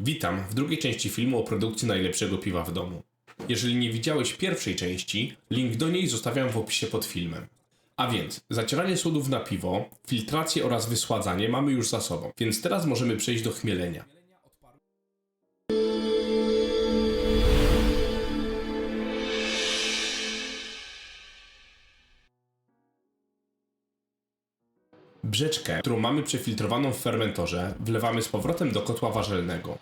Witam w drugiej części filmu o produkcji najlepszego piwa w domu. Jeżeli nie widziałeś pierwszej części, link do niej zostawiam w opisie pod filmem. A więc, zacieranie słodów na piwo, filtrację oraz wysładzanie mamy już za sobą, więc teraz możemy przejść do chmielenia. Brzeczkę, którą mamy przefiltrowaną w fermentorze, wlewamy z powrotem do kotła warzelnego.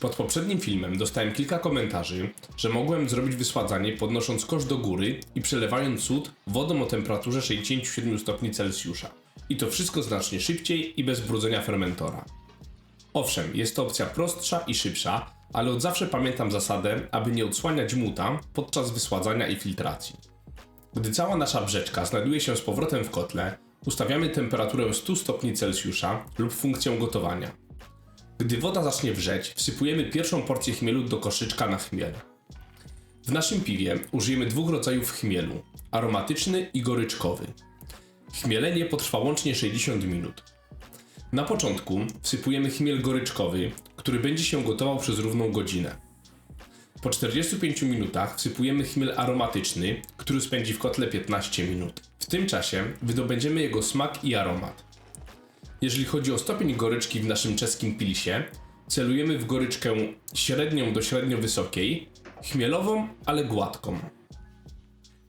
Pod poprzednim filmem dostałem kilka komentarzy, że mogłem zrobić wysładzanie podnosząc kosz do góry i przelewając sód wodą o temperaturze 67 stopni Celsjusza. I to wszystko znacznie szybciej i bez brudzenia fermentora. Owszem, jest to opcja prostsza i szybsza, ale od zawsze pamiętam zasadę, aby nie odsłaniać muta podczas wysładzania i filtracji. Gdy cała nasza brzeczka znajduje się z powrotem w kotle, ustawiamy temperaturę 100 stopni Celsjusza lub funkcję gotowania. Gdy woda zacznie wrzeć, wsypujemy pierwszą porcję chmielu do koszyczka na chmiel. W naszym piwie użyjemy dwóch rodzajów chmielu: aromatyczny i goryczkowy. Chmielenie potrwa łącznie 60 minut. Na początku wsypujemy chmiel goryczkowy, który będzie się gotował przez równą godzinę. Po 45 minutach wsypujemy chmiel aromatyczny, który spędzi w kotle 15 minut. Tym czasie wydobędziemy jego smak i aromat. Jeżeli chodzi o stopień goryczki w naszym czeskim pilsie, celujemy w goryczkę średnią do średnio wysokiej, chmielową, ale gładką.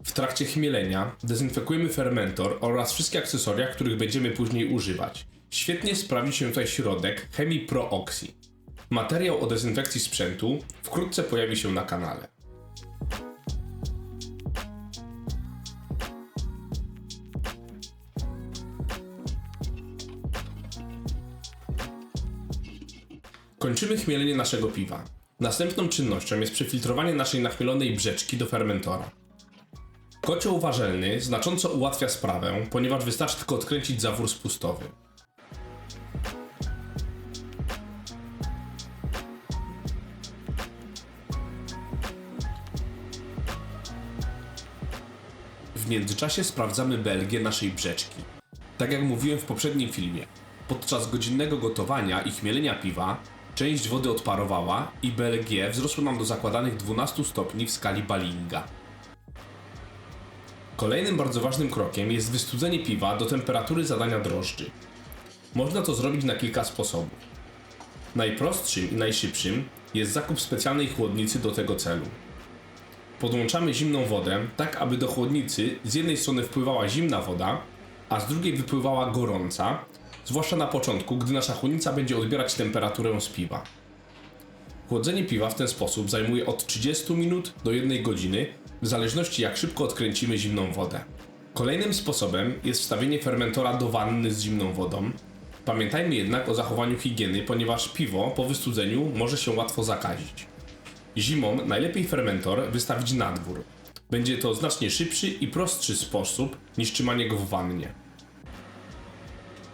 W trakcie chmielenia dezynfekujemy fermentor oraz wszystkie akcesoria, których będziemy później używać. Świetnie sprawdzi się tutaj środek Chemii Pro Oxy. Materiał o dezynfekcji sprzętu wkrótce pojawi się na kanale. Kończymy chmielenie naszego piwa. Następną czynnością jest przefiltrowanie naszej nachmielonej brzeczki do fermentora. Kocioł warzelny znacząco ułatwia sprawę, ponieważ wystarczy tylko odkręcić zawór spustowy. W międzyczasie sprawdzamy Belgię naszej brzeczki. Tak jak mówiłem w poprzednim filmie, podczas godzinnego gotowania i chmielenia piwa część wody odparowała i BLG wzrosło nam do zakładanych 12 stopni w skali Ballinga. Kolejnym bardzo ważnym krokiem jest wystudzenie piwa do temperatury zadania drożdży. Można to zrobić na kilka sposobów. Najprostszym i najszybszym jest zakup specjalnej chłodnicy do tego celu. Podłączamy zimną wodę, tak aby do chłodnicy z jednej strony wpływała zimna woda, a z drugiej wypływała gorąca, zwłaszcza na początku, gdy nasza chłodnica będzie odbierać temperaturę z piwa. Chłodzenie piwa w ten sposób zajmuje od 30 minut do 1 godziny, w zależności jak szybko odkręcimy zimną wodę. Kolejnym sposobem jest wstawienie fermentora do wanny z zimną wodą. Pamiętajmy jednak o zachowaniu higieny, ponieważ piwo po wystudzeniu może się łatwo zakazić. Zimą najlepiej fermentor wystawić na dwór. Będzie to znacznie szybszy i prostszy sposób niż trzymanie go w wannie.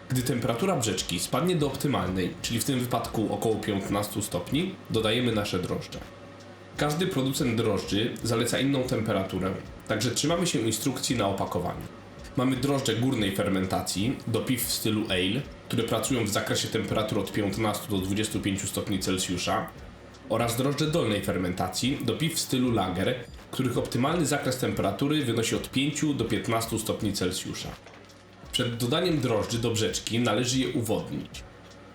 Gdy temperatura brzeczki spadnie do optymalnej, czyli w tym wypadku około 15 stopni, dodajemy nasze drożdże. Każdy producent drożdży zaleca inną temperaturę, także trzymamy się instrukcji na opakowaniu. Mamy drożdże górnej fermentacji do piw w stylu ale, które pracują w zakresie temperatur od 15 do 25 stopni Celsjusza oraz drożdże dolnej fermentacji do piw w stylu lager, których optymalny zakres temperatury wynosi od 5 do 15 stopni Celsjusza. Przed dodaniem drożdży do brzeczki należy je uwodnić.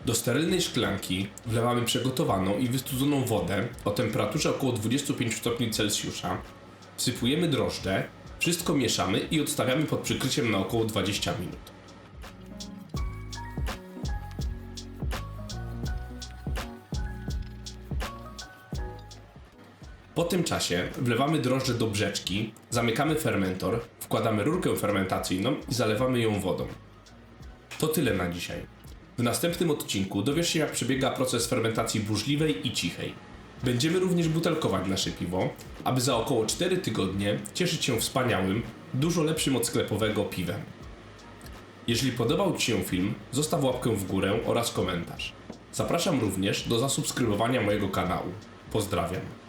Do sterylnej szklanki wlewamy przygotowaną i wystudzoną wodę o temperaturze około 25 stopni Celsjusza, wsypujemy drożdże, wszystko mieszamy i odstawiamy pod przykryciem na około 20 minut. Po tym czasie wlewamy drożdże do brzeczki, zamykamy fermentor, wkładamy rurkę fermentacyjną i zalewamy ją wodą. To tyle na dzisiaj. W następnym odcinku dowiesz się jak przebiega proces fermentacji burzliwej i cichej. Będziemy również butelkować nasze piwo, aby za około 4 tygodnie cieszyć się wspaniałym, dużo lepszym od sklepowego piwem. Jeżeli podobał Ci się film, zostaw łapkę w górę oraz komentarz. Zapraszam również do zasubskrybowania mojego kanału. Pozdrawiam.